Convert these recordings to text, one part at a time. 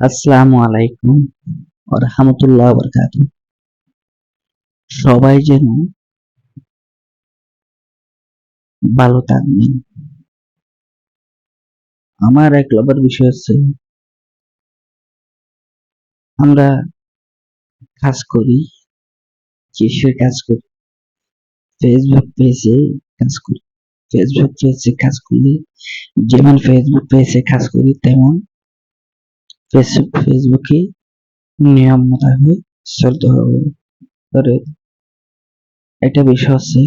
আসসালামু আলাইকুম রহমতুল্লাহ বরকাত সবাই যেন ভালো থাকবেন। আমার এক লবের বিষয় হচ্ছে, আমরা কাজ করি, কিসের কাজ করি? ফেসবুক পেজে কাজ করি। ফেসবুক পেজে কাজ করি যেমন ফেসবুক পেজে কাজ করি, তেমন ফেসবুক নিয়ম মোতাবেক চলতে হবে। ধরে একটা বিষয় আছে,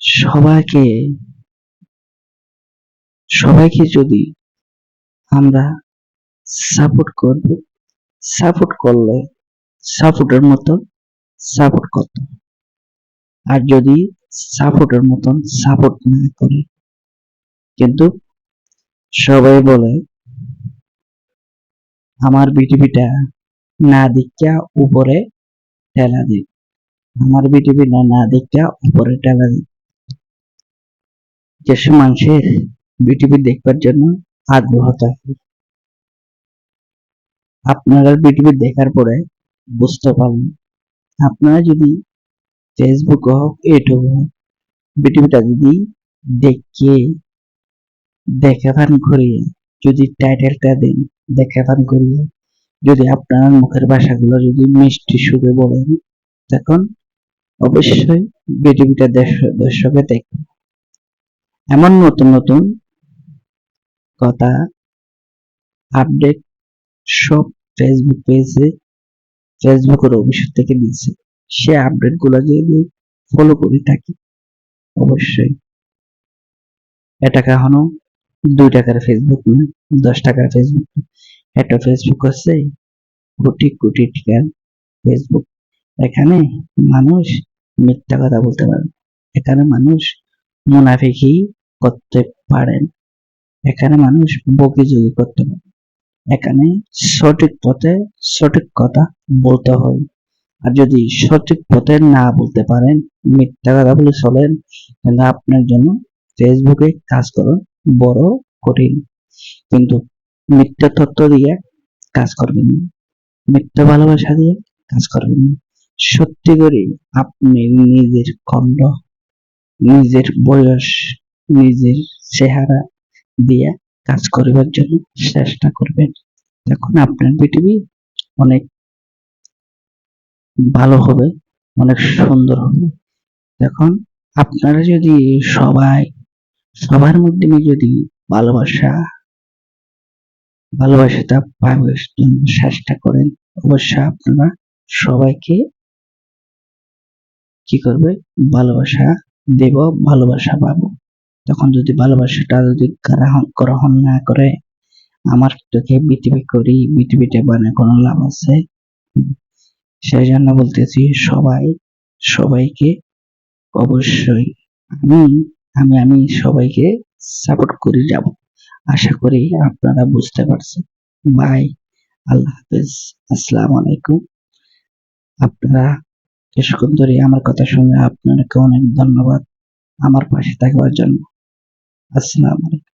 সবাইকে সবাইকে যদি আমরা সাপোর্ট করব সাপোর্ট করলে সাপোর্টের মতন সাপোর্ট করতে আর যদি সাপোর্টের মতন সাপোর্ট না করে, কিন্তু সবাই বলে আমার বিটিভিটা না দেখা উপরে ঠেলা দিক। আমার বিটিভিটা না দেখা উপরে ঠেলা দিক। যেসব মানুষের বিটিভি দেখবার জন্য আগ্রহ থাকে, আপনারা বিটিভি দেখার পরে বুঝতে পারবেন। আপনারা যদি ফেসবুক হোক ইউটিউব হোক বিটিভিটা যদি দেখে, দেখাভান করিয়ে যদি টাইটেলটা দেন দেখাভান করিয়ে যদি আপনার মুখের ভাষাগুলো যদি মিষ্টি সুরে বলেন তখন অবশ্যই বিটিভিটা দর্শকে দেখবে এমন নতুন নতুন কথা আপডেট সব ফেসবুক পেজে ফেসবুকের অফিসের থেকে দিচ্ছে সে আপডেটগুলো যদি ফলো করে থাকি, অবশ্যই। এটা কখনো দুই টাকার ফেসবুক না দশ টাকার ফেসবুক একটা ফেসবুক হচ্ছে কোটি কোটি টাকার ফেসবুক এখানে মানুষ মিথ্যা কথা বলতে পারে। এখানে মানুষ মুনাফিকি করতে পারেন এখানে মানুষ বকিযোগি করতে পারে। এখানে সঠিক পথে সঠিক কথা বলতে হয়। আর যদি সঠিক পথে না বলতে পারেন, মিথ্যা কথা বলে চলেন, তাহলে আপনার জন্য ফেসবুকে কাজ করা বড় কঠিন। কিন্তু মিথ্যা তত্ত্ব দিয়ে কাজ করবেন না। মিথ্যা ভালোবাসা দিয়ে কাজ করবেন না। সত্যি করে আপনি নিজের খণ্ড নিজের বয়স, নিজের চেহারা দিয়ে কাজ করিবার জন্য চেষ্টা করবেন। তখন আপনার পৃথিবী অনেক ভালো হবে, অনেক সুন্দর হবে। তখন আপনারা যদি সবাই, সবার মধ্যে যদি ভালোবাসা ভালোবাসাটা পাওয়ার জন্য চেষ্টা করেন। অবশ্যই আপনারা সবাইকে কি করবে? ভালোবাসা দেব, ভালোবাসা পাবো। তখন যদি ভালোবাসাটা যদি গ্রহণ গ্রহণ না করে, আমার তোকে বিটিভি করি বিটিভিতে বানে কোনো লাভ আছে? সেই জন্য বলতেছি সবাই, সবাইকে অবশ্যই আমি আমি আমি সবাইকে সাপোর্ট করে যাব। আশা করি আপনারা বুঝতে পারছেন। বাই, আল্লাহ হাফেজ। আসসালামু আলাইকুম। আপনারা কিছুক্ষণ ধরে আমার কথা শুনে আপনাকে অনেক ধন্যবাদ আমার পাশে থাকবার জন্য। আসসালামু আলাইকুম।